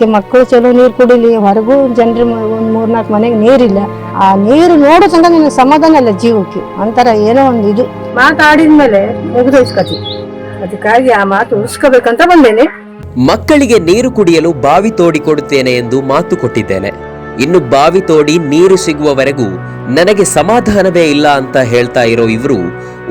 ಮಕ್ಕಳು ಚಲೋ ನೀರು ಕುಡಿಲಿ. ಹೊರಗೂ ಜನರು ಒಂದು ಮೂರ್ನಾಲ್ಕು ಮನೆಗೆ ನೀರಿಲ್ಲ. ಆ ನೀರು ನೋಡೋ ತನಕ ನನಗೆ ಸಮಾಧಾನ ಇಲ್ಲ ಜೀವಕ್ಕೆ. ಒಂಥರ ಏನೋ ಒಂದು ಇದು. ಮಾತಾಡಿದ್ಮೇಲೆ ಮುಗಿದೋಯ್ಸ್ಕತಿ ಅದಕ್ಕಾಗಿ ಆ ಮಾತು ಉಳಿಸ್ಕೋಬೇಕಂತ ಬಂದೇನೆ. ಮಕ್ಕಳಿಗೆ ನೀರು ಕುಡಿಯಲು ಬಾವಿ ತೋಡಿ ಕೊಡುತ್ತೇನೆ ಎಂದು ಮಾತು ಕೊಟ್ಟಿದ್ದೇನೆ. ಇನ್ನು ಬಾವಿ ತೋಡಿ ನೀರು ಸಿಗುವವರೆಗೂ ನನಗೆ ಸಮಾಧಾನವೇ ಇಲ್ಲ ಅಂತ ಹೇಳ್ತಾ ಇರೋ ಇವರು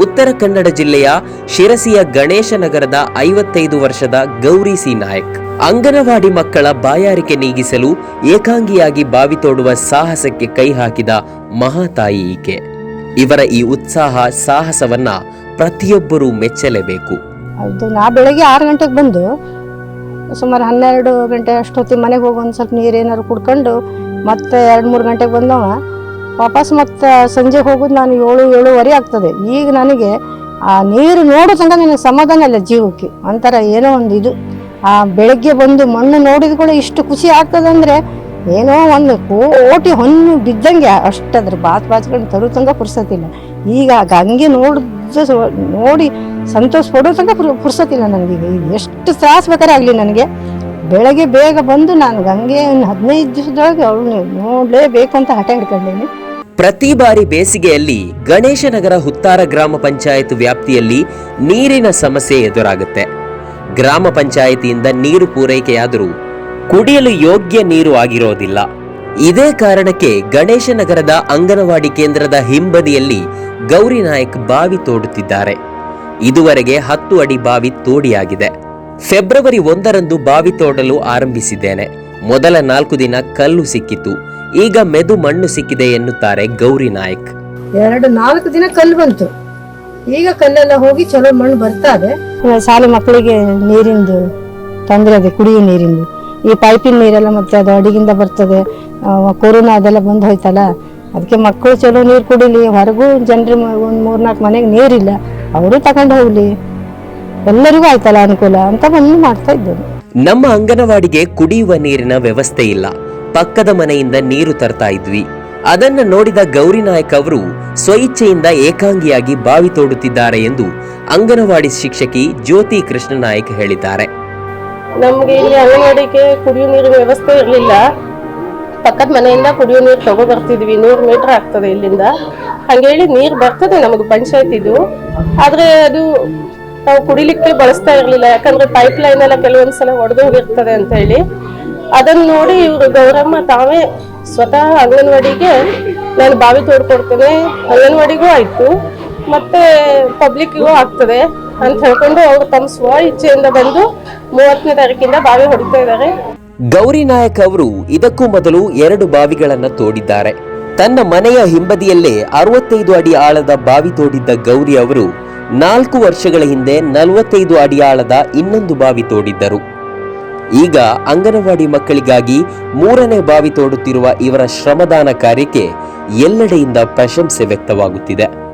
ಉತ್ತರ ಕನ್ನಡ ಜಿಲ್ಲೆಯ ಶಿರಸಿಯ ಗಣೇಶ ನಗರದ ಐವತ್ತೈದು ವರ್ಷದ ಗೌರಿ ಸಿ ನಾಯಕ್. ಅಂಗನವಾಡಿ ಮಕ್ಕಳ ಬಾಯಾರಿಕೆ ನೀಗಿಸಲು ಏಕಾಂಗಿಯಾಗಿ ಬಾವಿ ತೋಡುವ ಸಾಹಸಕ್ಕೆ ಕೈ ಹಾಕಿದ ಮಹಾತಾಯಿ ಈಕೆ. ಇವರ ಈ ಉತ್ಸಾಹ ಸಾಹಸವನ್ನ ಪ್ರತಿಯೊಬ್ಬರೂ ಮೆಚ್ಚಲೇಬೇಕು. ಹೌದು, ನಾ ಬೆಳಗ್ಗೆ ಆರು ಗಂಟೆಗೆ ಬಂದು ಸುಮಾರು ಹನ್ನೆರಡು ಗಂಟೆ ಅಷ್ಟೊತ್ತಿಗೆ ಮನೆಗೆ ಹೋಗಿ ಒಂದು ಸ್ವಲ್ಪ ನೀರು ಏನಾದ್ರು ಕುಡ್ಕೊಂಡು ಮತ್ತೆ ಎರಡು ಮೂರು ಗಂಟೆಗೆ ಬಂದವ. ವಾಪಸ್ ಮತ್ತೆ ಸಂಜೆ ಹೋಗೋದು ನಾನು ಏಳು, ಏಳುವರೆ ಆಗ್ತದೆ. ಈಗ ನನಗೆ, ಆ, ನೀರು ನೋಡೋ ತನಕ ನನಗೆ ಸಮಾಧಾನ ಇಲ್ಲ ಜೀವಕ್ಕೆ. ಒಂಥರ ಏನೋ ಒಂದು ಇದು. ಆ, ಬೆಳಗ್ಗೆ ಬಂದು ಮಣ್ಣು ನೋಡಿದ ಕೂಡ ಇಷ್ಟು ಖುಷಿ ಆಗ್ತದೆ ಅಂದರೆ ಏನೋ ಒಂದು ಕೋಟಿ ಹೊನ್ನು ಬಿದ್ದಂಗೆ ಅಷ್ಟದ್ರ ಬಾತ್ ಬಾಚ್ಕೊಂಡು ತರೋ ತನಕ ಪುರ್ಸತ್ತಿಲ್ಲ ಈಗ ಗಂಗೆ ನೋಡಿದ ನೋಡಿ ಸಂತೋಷ ಪಡೋ ತನಕ ಪುರ್ಸತ್ತಿಲ್ಲ ನನಗೀಗ ಈಗ ಎಷ್ಟು ತ್ರಾಸ ಬೇಕಾದ್ರೆ ಆಗಲಿ ನನಗೆ. ಬೆಳಗ್ಗೆ ಬೇಗ ಬಂದು ನಾನು ಗಂಗೆ ಹದಿನೈದು ದಿವಸದೊಳಗೆ ಅವಳು ನೋಡಲೇಬೇಕು ಅಂತ ಹಠ ಹಿಡ್ಕೊಂಡೇನೆ. ಪ್ರತಿ ಬಾರಿ ಬೇಸಿಗೆಯಲ್ಲಿ ಗಣೇಶನಗರ ಹುತ್ತಾರ ಗ್ರಾಮ ಪಂಚಾಯತ್ ವ್ಯಾಪ್ತಿಯಲ್ಲಿ ನೀರಿನ ಸಮಸ್ಯೆ ಎದುರಾಗುತ್ತೆ. ಗ್ರಾಮ ಪಂಚಾಯಿತಿಯಿಂದ ನೀರು ಪೂರೈಕೆಯಾದರೂ ಕುಡಿಯಲು ಯೋಗ್ಯ ನೀರು ಆಗಿರೋದಿಲ್ಲ. ಇದೇ ಕಾರಣಕ್ಕೆ ಗಣೇಶನಗರದ ಅಂಗನವಾಡಿ ಕೇಂದ್ರದ ಹಿಂಬದಿಯಲ್ಲಿ ಗೌರಿ ನಾಯಕ್ ಬಾವಿ ತೋಡುತ್ತಿದ್ದಾರೆ. ಇದುವರೆಗೆ ಹತ್ತು ಅಡಿ ಬಾವಿ ತೋಡಿಯಾಗಿದೆ. ಫೆಬ್ರವರಿ ಒಂದರಂದು ಬಾವಿ ತೋಡಲು ಆರಂಭಿಸಿದ್ದೇನೆ. ಮೊದಲ ನಾಲ್ಕು ದಿನ ಕಲ್ಲು ಸಿಕ್ಕಿತು. ಈಗ ಮೆದು ಮಣ್ಣು ಸಿಕ್ಕಿದೆ ಎನ್ನುತ್ತಾರೆ ಗೌರಿ ನಾಯಕ್. ಎರಡು ನಾಲ್ಕು ದಿನ ಕಲ್ಲು ಬಂತು. ಈಗ ಕಲ್ಲೆಲ್ಲ ಹೋಗಿ ಚಲೋ ಮಣ್ಣು ಬರ್ತಾ ಇದೆ ಶಾಲೆ ಮಕ್ಕಳಿಗೆ ನೀರಿಂದು ತೊಂದರೆ ಇದೆ ಕುಡಿಯೋ ನೀರಿಂದು. ಈ ಪೈಪಿನ ನೀರೆಲ್ಲ ಮತ್ತೆ ಅದು ಅಡಿಗಿಂದ ಬರ್ತದೆ. ಕೊರೋನಾ ಅದೆಲ್ಲ ಬಂದು ಹೋಯ್ತಲ್ಲ ಅದಕ್ಕೆ ಮಕ್ಕಳು ಚಲೋ ನೀರು ಕುಡಿಲಿ. ಹೊರಗೂ ಜನರು ಒಂದು ಮೂರ್ನಾಲ್ಕು ಮನೆಗೆ ನೀರಿಲ್ಲ. ಅವರು ತಗೊಂಡು ಹೋಗ್ಲಿ. ಎಲ್ಲರಿಗೂ ಆಯ್ತಲ್ಲ ಅನುಕೂಲ ಅಂತ ಬಂದು ಮಾಡ್ತಾ ಇದ್ದೇನೆ. ನಮ್ಮ ಅಂಗನವಾಡಿಗೆ ಕುಡಿಯುವ ನೀರಿನ ವ್ಯವಸ್ಥೆ ಇಲ್ಲ. ಪಕ್ಕದ ಮನೆಯಿಂದ ನೀರು ತರ್ತಾ ಇದ್ವಿ. ಅದನ್ನ ನೋಡಿದ ಗೌರಿ ನಾಯಕ್ ಅವರು ಸ್ವಇಚ್ಛೆಯಿಂದ ಏಕಾಂಗಿಯಾಗಿ ಬಾವಿ ತೋಡುತ್ತಿದ್ದಾರೆ ಎಂದು ಅಂಗನವಾಡಿ ಶಿಕ್ಷಕಿ ಜ್ಯೋತಿ ಕೃಷ್ಣ ನಾಯಕ್ ಹೇಳಿದ್ದಾರೆ. ನಮ್ಗೆ ಇಲ್ಲಿ ಅಂಗನವಾಡಿಗೆ ಕುಡಿಯೋ ನೀರಿನ ವ್ಯವಸ್ಥೆ ಇರಲಿಲ್ಲ. ಪಕ್ಕದ ಮನೆಯಿಂದ ಕುಡಿಯೋ ನೀರು ತಗೋ ಬರ್ತಿದ್ವಿ. ನೂರು ಮೀಟರ್ ಆಗ್ತದೆ ಇಲ್ಲಿಂದ. ಹಂಗೇಳಿ ನೀರು ಬರ್ತದೆ ನಮಗೆ ಪಂಚಾಯತಿದು. ಆದ್ರೆ ಅದು ನಾವು ಕುಡಿಲಿಕ್ಕೆ ಬಳಸ್ತಾ ಇರಲಿಲ್ಲ. ಯಾಕಂದ್ರೆ ಪೈಪ್ ಲೈನ್ ಎಲ್ಲ ಕೆಲವೊಂದ್ಸಲ ಒಡೆದೋಗಿರ್ತದೆ ಅಂತ ಹೇಳಿ. ಅದನ್ನ ನೋಡಿ ಇವರು ಗೌರಮ್ಮ ತಾವೇ ಸ್ವತಃ ಅಂಗನವಾಡಿಗೆ ನಾನು ಬಾವಿ ತೋಡ್ಕೊಡ್ತೇನೆ. ಅಂಗನವಾಡಿಗೂ ಆಯ್ತು. ಮತ್ತೆ ಪಬ್ಲಿಕ್ಗೂ ಆಗ್ತದೆ ಅಂತ ಹೇಳ್ಕೊಂಡು ಅವರು ತಮ್ಮ ಸ್ವ ಇಚ್ಛೆಯಿಂದ ಬಂದು ಮೂವತ್ತನೇ ತಾರೀಕಿಂದ ಬಾವಿ ಹೊಡಿತಾ ಇದ್ದಾರೆ. ಗೌರಿ ನಾಯಕ್ ಅವರು ಇದಕ್ಕೂ ಮೊದಲು ಎರಡು ಬಾವಿಗಳನ್ನ ತೋಡಿದ್ದಾರೆ. ತನ್ನ ಮನೆಯ ಹಿಂಬದಿಯಲ್ಲೇ ಅರವತ್ತೈದು ಅಡಿ ಆಳದ ಬಾವಿ ತೋಡಿದ್ದ ಗೌರಿ ಅವರು ನಾಲ್ಕು ವರ್ಷಗಳ ಹಿಂದೆ ನಲವತ್ತೈದು ಅಡಿ ಆಳದ ಇನ್ನೊಂದು ಬಾವಿ ತೋಡಿದ್ದರು. ಈಗ ಅಂಗನವಾಡಿ ಮಕ್ಕಳಿಗಾಗಿ ಮೂರನೇ ಬಾವಿ ತೋಡುತ್ತಿರುವ ಇವರ ಶ್ರಮದಾನ ಕಾರ್ಯಕ್ಕೆ ಎಲ್ಲೆಡೆಯಿಂದ ಪ್ರಶಂಸೆ ವ್ಯಕ್ತವಾಗುತ್ತಿದೆ.